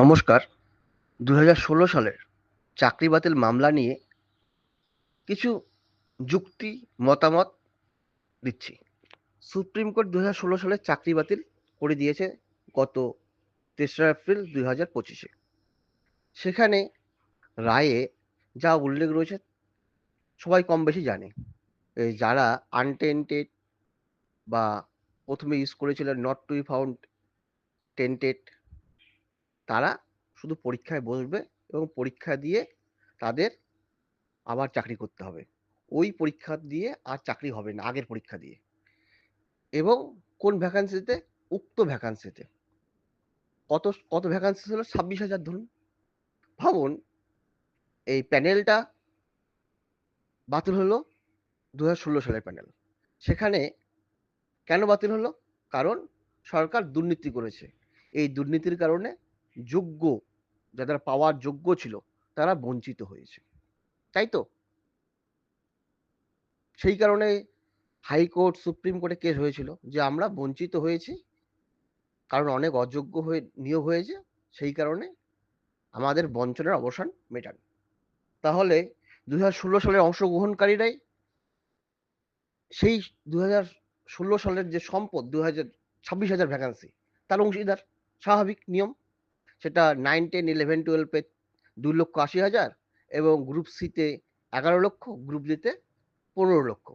নমস্কার। দু ষোলো সালের চাকরি বাতিল মামলা নিয়ে কিছু যুক্তি, মতামত দিচ্ছি। সুপ্রিম কোর্ট দু ষোলো সালের চাকরি বাতিল করে দিয়েছে গত তেসরা এপ্রিল দুই হাজার পঁচিশে। সেখানে রায়ে যা উল্লেখ রয়েছে সবাই কম বেশি জানে যারা আনটেন্টেড বা প্রথমে ইউজ করেছিলেন নট টু ফাউন্ড টেন্টেড তারা শুধু পরীক্ষায় বসবে এবং পরীক্ষা দিয়ে তাদের আবার চাকরি করতে হবে। ওই পরীক্ষা দিয়ে আর চাকরি হবে না, আগের পরীক্ষা দিয়ে। এবং কোন ভ্যাকান্সিতে উক্ত ভ্যাকান্সিতে কত কত ভ্যাকান্সি ছিল? ছাব্বিশ হাজার ধরুন। ভাবুন, এই প্যানেলটা বাতিল হলো দু হাজার ষোলো সালের প্যানেল। সেখানে কেন বাতিল হলো? কারণ সরকার দুর্নীতি করেছে। এই দুর্নীতির কারণে যোগ্য, যাদের পাওয়ার যোগ্য ছিল, তারা বঞ্চিত হয়েছে। তাই তো? সেই কারণে হাইকোর্ট, সুপ্রিম কোর্টে কেস হয়েছিল যে আমরা বঞ্চিত হয়েছি, কারণ অনেক অযোগ্য হয়ে, নিয়োগ হয়েছে, সেই কারণে আমাদের বঞ্চনার অবসান মেটান। তাহলে দুই হাজার ষোলো সালের অংশগ্রহণকারীরাই সেই দু ষোলো সালের যে সম্পদ দু হাজার ছাব্বিশ হাজার ভ্যাকান্সি তার অংশীদার, স্বাভাবিক নিয়ম। সেটা নাইন টেন ইলেভেন টুয়েলভে দুই লক্ষ আশি হাজার এবং গ্রুপ সিতে এগারো লক্ষ গ্রুপ ডিতে পনেরো লক্ষ।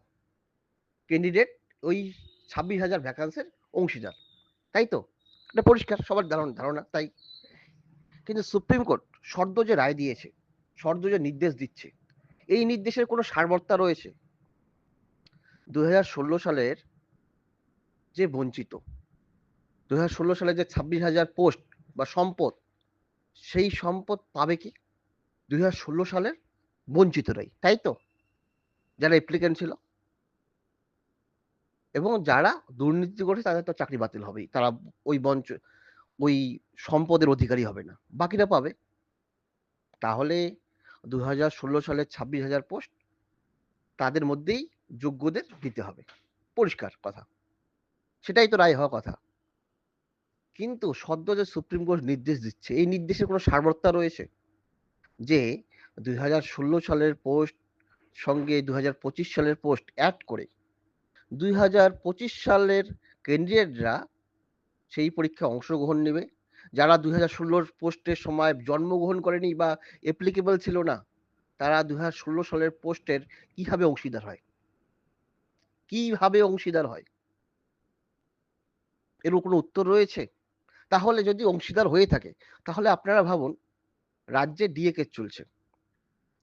ক্যান্ডিডেট ওই ছাব্বিশ হাজার ভ্যাকান্সির অংশীদার, তাই তো? এটা পরিষ্কার, সবার ধারণা ধারণা, তাই। কিন্তু সুপ্রিম কোর্ট শর্ত যে রায় দিয়েছে, শর্ত যে নির্দেশ দিচ্ছে, এই নির্দেশের কোনো সারবর্তা রয়েছে? দু ষোলো সালের যে বঞ্চিত দু ষোলো সালে যে ছাব্বিশ হাজার পোস্ট বা সম্পদ, সেই সম্পদ পাবে কি? দুই হাজার ষোলো সালের বঞ্চিতরাই, তাই তো? যারা অ্যাপ্লিকেন্ট ছিল। এবং যারা দুর্নীতি করে তাদের তো চাকরি বাতিল হবেই। তারা ওই বঞ্চ, ওই সম্পদের অধিকারী হবে না। বাকিরা পাবে। তাহলে দুই হাজার ষোলো সালের ছাব্বিশ হাজার পোস্ট তাদের মধ্যেই যোগ্যদের দিতে হবে। পরিষ্কার কথা। সেটাই তো রায় হওয়া কথা। কিন্তু সদ্য যে সুপ্রিম কোর্ট নির্দেশ দিচ্ছে, এই নির্দেশের কোনো সারবত্তা রয়েছে? যে দুই হাজার ষোলো সালের পোস্ট সঙ্গে দুই হাজার পঁচিশ সালের পোস্ট অ্যাড করে, দুই হাজার পঁচিশ সালের ক্যান্ডিডেটরা সেই পরীক্ষায় অংশগ্রহণ নেবে। যারা দুই হাজার ষোলোর পোস্টের সময় জন্মগ্রহণ করেনি বা অ্যাপ্লিকেবল ছিল না, তারা দুই হাজার ষোলো সালের পোস্টের কীভাবে অংশীদার হয়? কীভাবে অংশীদার হয়? এর কোনো উত্তর রয়েছে? তাহলে যদি অংশীদার হয়ে থাকে, তাহলে আপনারা ভাবুন রাজ্যে ডিএ কেস চলছে।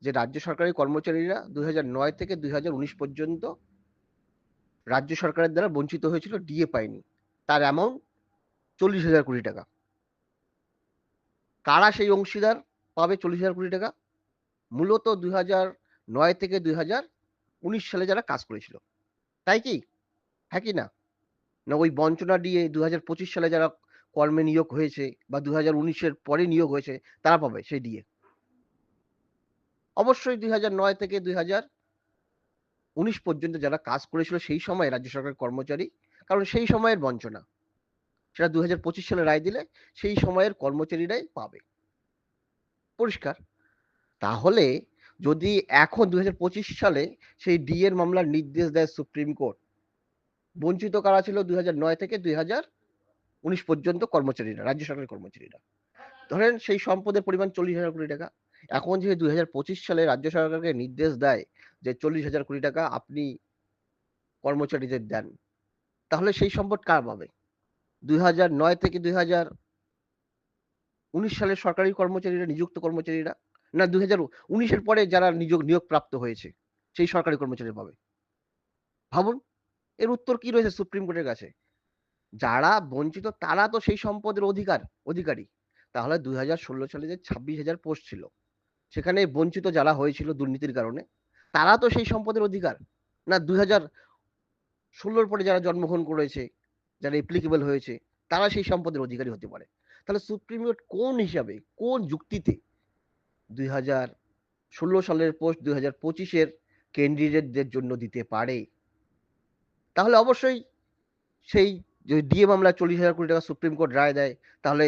যে রাজ্য সরকারি কর্মচারীরা দুই নয় থেকে দু হাজার উনিশ পর্যন্ত রাজ্য সরকারের দ্বারা বঞ্চিত হয়েছিল ডিএ পায়নি। তার অ্যামাউন্ট চল্লিশ হাজার কোটি টাকা। কারা সেই অংশীদার পাবে চল্লিশ হাজার কোটি টাকা? মূলত দুই নয় থেকে দুই উনিশ সালে যারা কাজ করেছিল। তাই কি? হ্যাঁ কি না? না, ওই বঞ্চনা দিয়ে দু সালে যারা কর্মে নিয়োগ হয়েছে বা দু হাজার উনিশের পরে নিয়োগ হয়েছে, তারা পাবে সেই ডিএ অবশ্যই দুই নয় থেকে দুই হাজার উনিশ পর্যন্ত যারা কাজ করেছিল সেই সময় রাজ্য সরকারের কর্মচারী, কারণ সেই সময়ের বঞ্চনা। সেটা দু হাজার পঁচিশ সালে রায় দিলে সেই সময়ের কর্মচারীরাই পাবে। পরিষ্কার। তাহলে যদি এখন দুই হাজার পঁচিশ সালে সেই ডিএর মামলার নির্দেশ দেয় সুপ্রিম কোর্ট বঞ্চিত কারা ছিল দুই নয় থেকে দুই হাজার উনিশ পর্যন্ত কর্মচারীরা, রাজ্য সরকারের কর্মচারীরা। ধরেন সেই সম্পদের পরিমাণ চল্লিশ হাজার কোটি টাকা। এখন যেহেতু দুই সালে রাজ্য সরকারকে নির্দেশ দেয় যে চল্লিশ হাজার কোটি টাকা আপনি কর্মচারীদের দেন, তাহলে সেই সম্পদ কার পাবে? দুই নয় থেকে দুই উনিশ সালের সরকারি কর্মচারীরা, নিযুক্ত কর্মচারীরা, না দুই হাজার উনিশের পরে যারা নিযোগ নিয়োগ প্রাপ্ত হয়েছে, সেই সরকারি কর্মচারী পাবে। ভাবুন, এর উত্তর কি রয়েছে সুপ্রিম কোর্টের কাছে? যারা বঞ্চিত তারা তো সেই সম্পদের অধিকার, অধিকারী। তাহলে দুই হাজার ষোলো সালে যে ছাব্বিশ হাজার পোস্ট ছিল, সেখানে বঞ্চিত যারা হয়েছিল দুর্নীতির কারণে, তারা তো সেই সম্পদের অধিকার। না, দুই হাজার ষোলোর পরে যারা জন্মগ্রহণ করেছে, যারা এপ্লিকেবল হয়েছে, তারা সেই সম্পদের অধিকারী হতে পারে। তাহলে সুপ্রিম কোর্ট কোন হিসাবে, কোন যুক্তিতে দুই হাজার ষোলো সালের পোস্ট দুই হাজার পঁচিশের ক্যান্ডিডেটদের জন্য দিতে পারে? তাহলে অবশ্যই সেই যদি ডিএ মামলা চল্লিশ হাজার কোটি টাকা সুপ্রিম কোর্ট রায় দেয়, তাহলে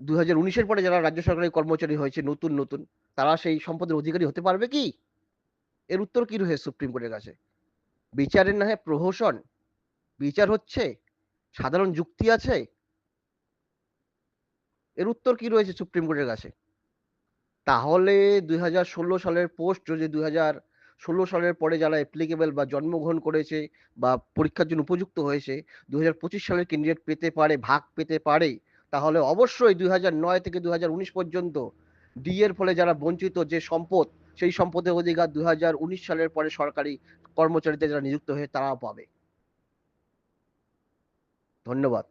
দু হাজার উনিশের পরে যারা রাজ্য সরকারের কর্মচারী হয়েছে, নতুন নতুন, তারা সেই সম্পদের অধিকারী হতে পারবে কি? এর উত্তর কি রয়েছে সুপ্রিম কোর্টের কাছে? বিচারের না প্রহসন, বিচার হচ্ছে, সাধারণ যুক্তি আছে? এর উত্তর কি রয়েছে সুপ্রিম কোর্টের কাছে? তাহলে দুই হাজার ষোলো সালের পোস্ট যদি দুই হাজার ষোলো সালের পরে যারা অ্যাপ্লিকেবল বা জন্মগ্রহণ করেছে বা পরীক্ষার জন্য উপযুক্ত হয়েছে দু হাজার পঁচিশ সালের ক্যান্ডিডেট পেতে পারে, ভাগ পেতে পারে, তাহলে অবশ্যই দুই নয় থেকে দু হাজার উনিশ পর্যন্ত ডি এর ফলে যারা বঞ্চিত যে সম্পদ, সেই সম্পদের অধিকার দুই হাজার উনিশ সালের পরে সরকারি কর্মচারীদের যারা নিযুক্ত হয়ে তারাও পাবে। ধন্যবাদ।